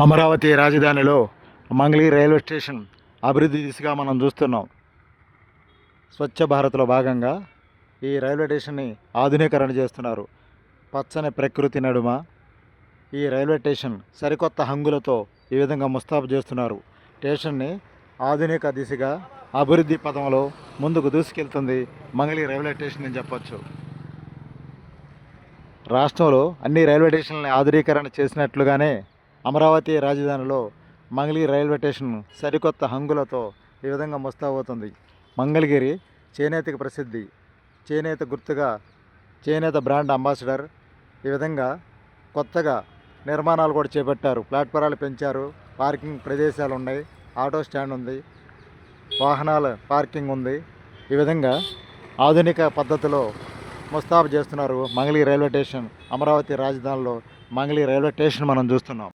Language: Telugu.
అమరావతి రాజధానిలో మంగళీ రైల్వే స్టేషన్ అభివృద్ధి దిశగా మనం చూస్తున్నాం. స్వచ్ఛ భారత్లో భాగంగా ఈ రైల్వే స్టేషన్ని ఆధునీకరణ చేస్తున్నారు. పచ్చని ప్రకృతి నడుమ ఈ రైల్వే స్టేషన్ సరికొత్త హంగులతో ఈ విధంగా ముస్తాబు చేస్తున్నారు. స్టేషన్ని ఆధునిక దిశగా అభివృద్ధి పదంలో ముందుకు దూసుకెళ్తుంది మంగళీ రైల్వే స్టేషన్ అని చెప్పొచ్చు. రాష్ట్రంలో అన్ని రైల్వే స్టేషన్లని ఆధునీకరణ చేసినట్లుగానే అమరావతి రాజధానిలో మంగళగిరి రైల్వే స్టేషన్ సరికొత్త హంగులతో ఈ విధంగా ముస్తాబవుతుంది మంగళగిరి చేనేతకి ప్రసిద్ధి. చేనేత గుర్తుగా చేనేత బ్రాండ్ అంబాసిడర్ ఈ విధంగా కొత్తగా నిర్మాణాలు కూడా చేపట్టారు. ప్లాట్ఫారాలు పెంచారు. పార్కింగ్ ప్రదేశాలు ఉన్నాయి. ఆటో స్టాండ్ ఉంది. వాహనాల పార్కింగ్ ఉంది. ఈ విధంగా ఆధునిక పద్ధతిలో ముస్తాబు చేస్తున్నారు మంగళగిరి రైల్వే స్టేషన్. అమరావతి రాజధానిలో మంగళగిరి రైల్వే స్టేషన్ మనం చూస్తున్నాం.